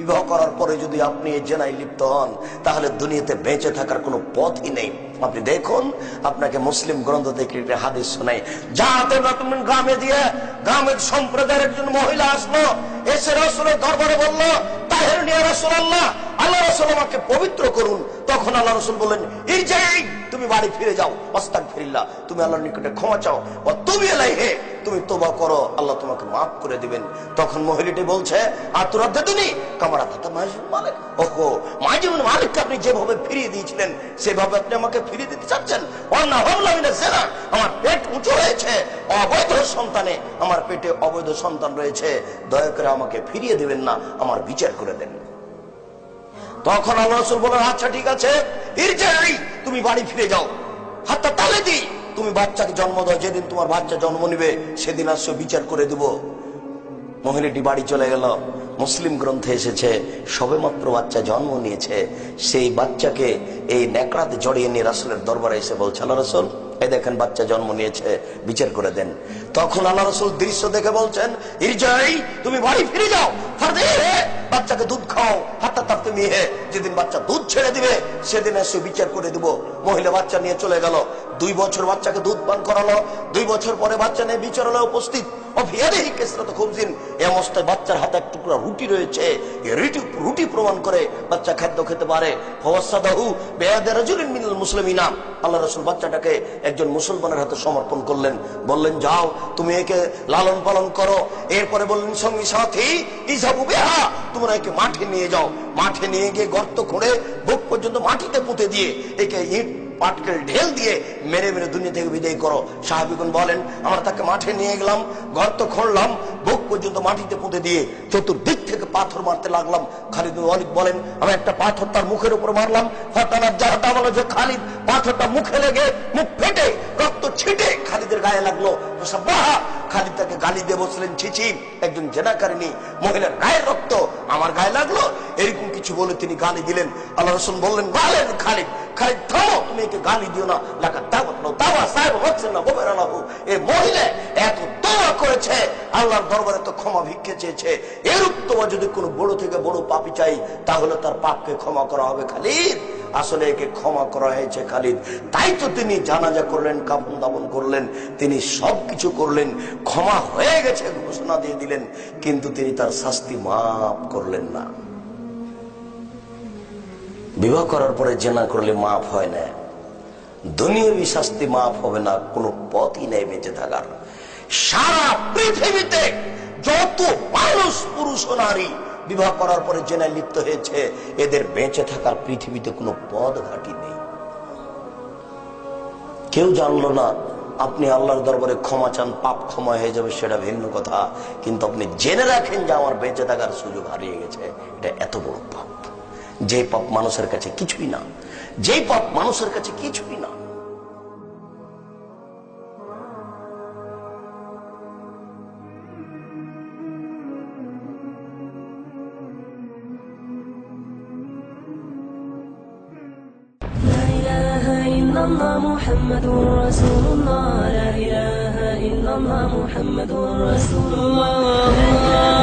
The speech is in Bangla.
বিবাহ করার পরে যদি আপনি এই জেনায় লিপ্ত হন, তাহলে দুনিয়াতে বেঁচে থাকার কোনো পথই নেই। আপনি দেখুন, আপনাকে মুসলিম গ্রন্থ থেকে একটি হাদিস শোনাই। যাতে না তুমি গ্রামে দিয়ে গ্রামের সম্প্রদায়ের একজন মহিলা আসলো, এসে রসুলের দরবারে বলল, তাহের নিয়ে রসুল আল্লাহ আল্লাহ রসুল আমাকে পবিত্র করুন। তখন আল্লাহ রসুল বললেন এই যে তুমি বাড়ি ফিরে যাও। অস্তাক ফিরিল্লা তুমি আল্লাহর নিকটে ক্ষমা চাও। তুমি এলাই হে তুমি তোবা করো, আল্লাহ তোমাকে মাফ করে দিবেন। তখন মহিলাটি বলছে তুমি কামারা মালিক, ওহো মালিককে আপনি যেভাবে ফিরিয়ে দিয়েছিলেন, সেভাবে আপনি আমাকে ফিরিয়ে দিতে চাচ্ছেন? অন্না হমলামিনা সেনা আমার পেট উঁচু হয়েছে, অবৈধ সন্তানে আমার পেটে অবৈধ সন্তান রয়েছে, দয়া করে আমাকে ফিরিয়ে দিবেন না, আমার বিচার করে দেন। তখন আল্লাহ রসুল বলেন আচ্ছা ঠিক আছে ইরজাই তুমি বাড়ি ফিরে যাও। হাতটা তালে দি তুমি বাচ্চাকে জন্ম দাও, যেদিন তোমার বাচ্চা জন্ম নিবে, সেদিন আসছো বিচার করে দেব। মহিলাটি বাড়ি চলে গেল। মুসলিম গ্রন্থে এসেছে সবে মাত্র বাচ্চা জন্ম নিয়েছে, সেই বাচ্চাকে এই ন্যাকড়াতে জড়িয়ে নিয়ে রাসুলের দরবারে এসে বলছে, আল্লাহ রসুল, এই দেখেন বাচ্চা জন্ম নিয়েছে, বিচার করে দেন। তখন আল্লাহ রসুল দৃশ্য দেখে বলছেন, ইরজাই, তুমি বাড়ি ফিরে যাও বাচ্চাকে দুধ খাও, হাতটা তাপতে নিয়ে, যেদিন বাচ্চা দুধ ছেড়ে দিবে, সেদিন এসে বিচার করে দিব। মহিলা বাচ্চা নিয়ে চলে গেল, দুই বছর বাচ্চাকে দুধ পান করালো, দুই বছর পরে বাচ্চা নিয়ে বিচারালয়ে উপস্থিত। বাচ্চাটাকে একজন মুসলমানের হাতে সমর্পণ করলেন। বললেন, যাও, তুমি একে লালন পালন করো। এরপরে বললেন, সঙ্গী সাথী বিহা, তোমরা একে মাঠে নিয়ে যাও। মাঠে নিয়ে গিয়ে গর্ত খুঁড়ে বুক পর্যন্ত মাটিতে পুঁতে দিয়ে একে ইট পাটকেল ঢেল দিয়ে মেরে মেরে দুনিয়া থেকে বিদায় করো। সাহাবিগুন বলেন, আমরা তাকে মাঠে নিয়ে গেলাম গর্ত খুঁড়লাম, বুক পর্যন্ত মাটিতে পুঁতে দিয়ে চতুর্দিক থেকে পাথর মারতে লাগলাম। খালিদ অলিক বলেন, আমি একটা পাথর তার মুখের উপর মারলাম। হঠাৎ যাহাটা বলো যে, খালিদ, পাথরটা মুখে লেগে মুখ ফেটে, রক্ত ছিটে খালিদের গায়ে লাগল। খালিদ তাকে গালি দিয়ে বসলেন ছিছি একজন জেনাকারিনী মহিলার গায়ের রক্ত আমার গায়ে লাগল। এরকম কিছু বলে তিনি গালি দিলেন। আল্লাহ রসুন বললেন, বলেন খালিদ তুমি একে গালি দিও না। দাওয়াত নাও। দাওয়া সাহেব হচ্ছে না এই মহিলা এত দোয়া করেছে, আল্লাহর দরবারে তো ক্ষমা ভিক্ষে চেয়েছে। যদি কোনো বড় থেকে বড় পাপি চাই, তাহলে তার পাপকে ক্ষমা করা হবে খালিদ। আসলে একে ক্ষমা করা হয়েছে খালিদ। তাই তো তিনি জানাজা করলেন কাপন দাপন করলেন, তিনি সব কিছু করলেন, ক্ষমা হয়ে গেছে ঘোষণা দিয়ে দিলেন, কিন্তু তিনি তার শাস্তি মাফ করলেন না। বিবাহ করার পরে জেনা করলে মাফ হয় না। দুনিয়াবি শাস্তি মাফ হবে না, কোনো পথই নেই বেঁচে থাকার। সারা পৃথিবীতে যত মানুষ, পুরুষ ও নারী বিবাহ করার পরে জেনায় লিপ্ত হয়েছে, এদের বেঁচে থাকার পৃথিবীতে কোনো পদ ঘাটি নেই। কেউ জানলো না, আপনি আল্লাহর দরবারে ক্ষমা চান, পাপ ক্ষমা হয়ে যাবে, সেটা ভিন্ন কথা। কিন্তু আপনি জেনে রাখেন যে আমার বেঁচে থাকার সুযোগ হারিয়ে গেছে, এটা এত বড় পাপ। যে পাপ মানুষের কাছে কিছুই না যে পাপ মানুষের কাছে কিছুই না لا إله إلا الله محمد رسول الله لا إله إلا الله محمد رسول الله لا إله